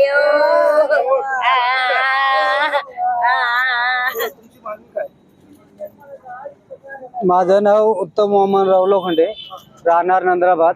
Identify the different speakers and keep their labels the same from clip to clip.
Speaker 1: Ah!
Speaker 2: माझं नाव उत्तम वामनराव लोखंडे राहणार नंद्राबाद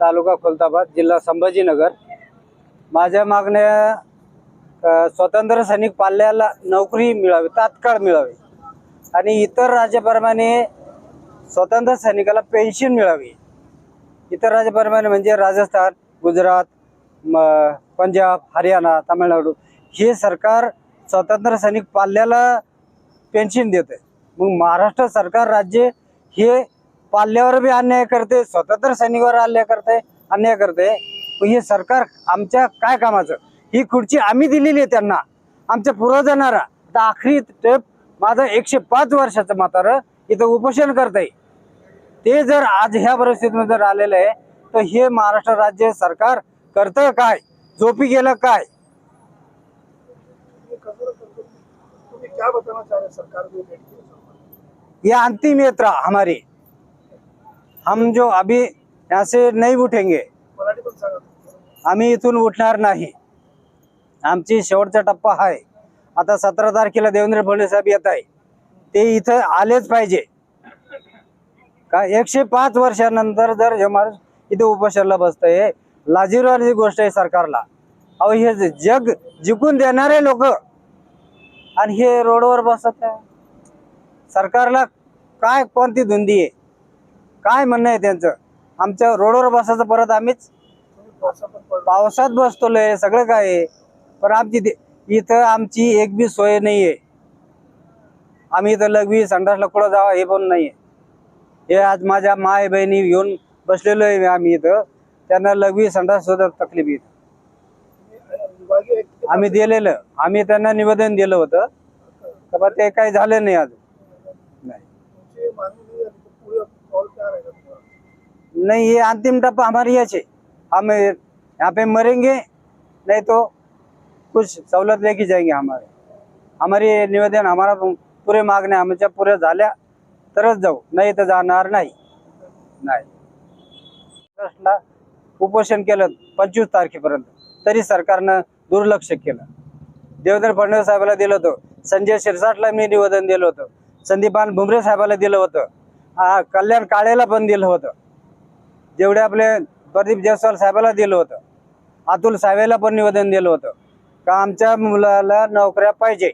Speaker 2: तालुका खुलताबाद जिल्हा संभाजीनगर. माझ्या मागण्या स्वतंत्र सैनिक पाल्याला नोकरी मिळावी तात्काळ मिळावी. आणि इतर राज्याप्रमाणे स्वतंत्र सैनिकाला पेन्शन मिळावी. इतर राज्याप्रमाणे म्हणजे राजस्थान गुजरात पंजाब हरियाणा तामिळनाडू हे सरकार स्वतंत्र सैनिक पाल्याला पेन्शन देते मग महाराष्ट्र सरकार राज्य हे पाल्यावर बी अन्याय करते स्वतंत्र सैनिकावर अन्याय करते अन्याय करते हे सरकार आमच्या काय कामाचं? ही खुर्ची आम्ही दिलेली आहे त्यांना. आमच्या पूर्वजनाला आता आखरी टेप माझं एकशे पाच वर्षाचं म्हातारं इथं उपोषण करत आहे ते जर आज ह्या परिस्थितीमध्ये जर आलेलं आहे तर हे महाराष्ट्र राज्य सरकार करतं काय? झोपी गेलं काय?
Speaker 3: रहे हैं
Speaker 2: ये अंतिम यात्रा हमारी। हम जो अभी यहाँ से नहीं उठेंगे। आम्ही इथून उठणार नाही। आमची शेवटचा टप्पा आहे. आता सतरा तारखेला देवेंद्र फडणवीस साहेब येत आहे. ते इथं आलेच पाहिजे. का एकशे पाच वर्षानंतर जर हे माणूस इथे उपोषणाला बसतंय लाजीरवाली गोष्ट आहे सरकारला. अहो हे जग जिंकून देणारे लोक आणि हे रोडवर बसत आहे. सरकारला काय कोणती धुंदी आहे? काय म्हणणं आहे त्यांचं? आमच्या रोडवर बसायचं परत आम्हीच? पावसात बसतोलो आहे सगळं काय आहे? पण आमची ते- इथं आमची एक बी सोय नाही आहे आम्ही इथं लघवी संडासला कुठं जावा हे पण नाही आहे हे आज माझ्या माय बहिणी घेऊन बसलेलो आहे आम्ही इथं. त्यांना लघवी संडास सुद्धा तकलीफ येत. आम्ही दिलेलं आम्ही त्यांना निवेदन दिलं होतं. तर बा ते काही झालं नाही अजून. नाही.
Speaker 3: नाही हे
Speaker 2: नहीं ये अंतिम टप्पा हमारी याचे आम्ही हम यहाँ पे मरेंगे नहीं तो कुछ सवलत लेके जाएंगे हमारे. हमारी निवेदन हमारा पुरे मागण्या आमच्या पुऱ्या झाल्या तरच जाऊ. नाही तर जाणार नाही. नाही. उपोषण केलं पंचवीस तारखेपर्यंत. तरी सरकारनं दुर्लक्ष केलं. देवेंद्र फडणवीस साहेबाला दिलं होतं. संजय शिरसाटला मी निवेदन दिलं होतं. संदीपान भुमरे साहेबाला दिलं होतं. कल्याण काळेला पण दिलं होतं. जेवढे आपले प्रदीप जयस्वाल साहेबाला दिलं होतं. अतुल सावेला पण निवेदन दिलं होतं. का आमच्या मुलाला नोकऱ्या पाहिजे.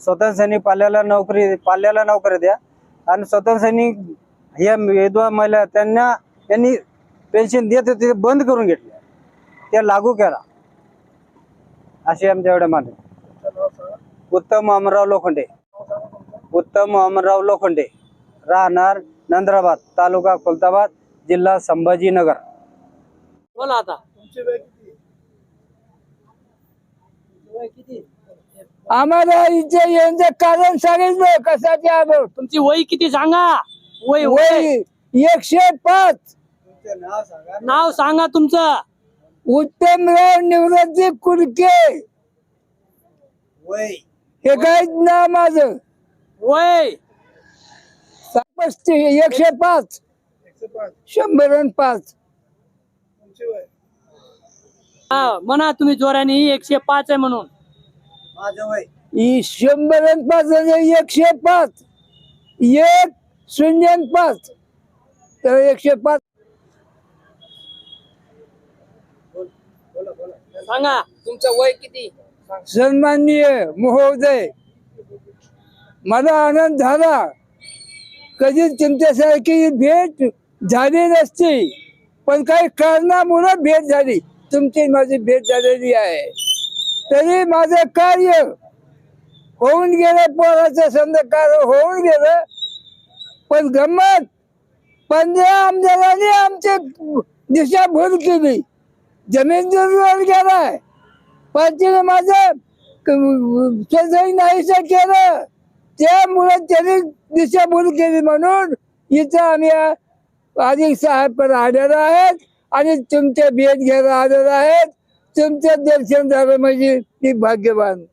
Speaker 2: स्वतंत्र सैनिक पाल्याला नोकरी पाल्याला नोकरी द्या. आणि स्वतंत्र सैनिक या विधवा महिला त्यांना त्यांनी पेन्शन देत होते ते बंद करून घेतले. ते लागू केला. असे आमच्या एवढ्या
Speaker 3: सांगा
Speaker 2: उत्तम अमराव लोखंडे. उत्तम अमराव लोखंडे. राहणार नंद्राबाद तालुका खुलताबाद जिल्हा संभाजीनगर. बोला आता.
Speaker 3: तुमची वेळ किती?
Speaker 4: आम्हाला इथे येण्याचं कारण सांगितलं कशाचे आलो
Speaker 5: तुमची वय किती सांगा? वय वय.
Speaker 4: वय एकशे पाच.
Speaker 5: नाव सांगा तुमचं.
Speaker 4: उत्तमराव निवृत्ती कुडके. हे काय नाव माझं.
Speaker 5: वय.
Speaker 4: पस्तीस एकशे पाच.
Speaker 3: एकशे पाच.
Speaker 4: शंभर आणि पाच.
Speaker 3: तुमची वय.
Speaker 5: हा म्हणा तुम्ही जोराने एकशे पाच आहे म्हणून.
Speaker 2: माझं वय.
Speaker 4: ही शंभर आणि पाच एकशे पाच. एक शून्य आणि पाच. तर एकशे पाच
Speaker 5: सांगा तुमचं वय किती?
Speaker 4: सन्माननीय महोदय मला आनंद झाला. कधीच तुमच्यासारखी भेट झाली नसती पण काही कारणामुळे भेट झाली. तुमची माझी भेट झालेली आहे. तरी माझं कार्य होऊन गेलं पोराचं समजा कार्य होऊन गेलं. पण गंमत पंधरा आमदारांनी आमची दिशाभूल केली. जमीन दुर्वर गेलाय पण तिने माझं स्वतःही नाहीसं केलं. त्यामुळे त्यांनी दिशाभूल केली म्हणून इथं आम्ही अधिक साहेब आलेलो आहेत आणि तुमच्या भेट घ्यायला आलेलो आहेत. तुमचं दर्शन झालं म्हणजे ती भाग्यवान.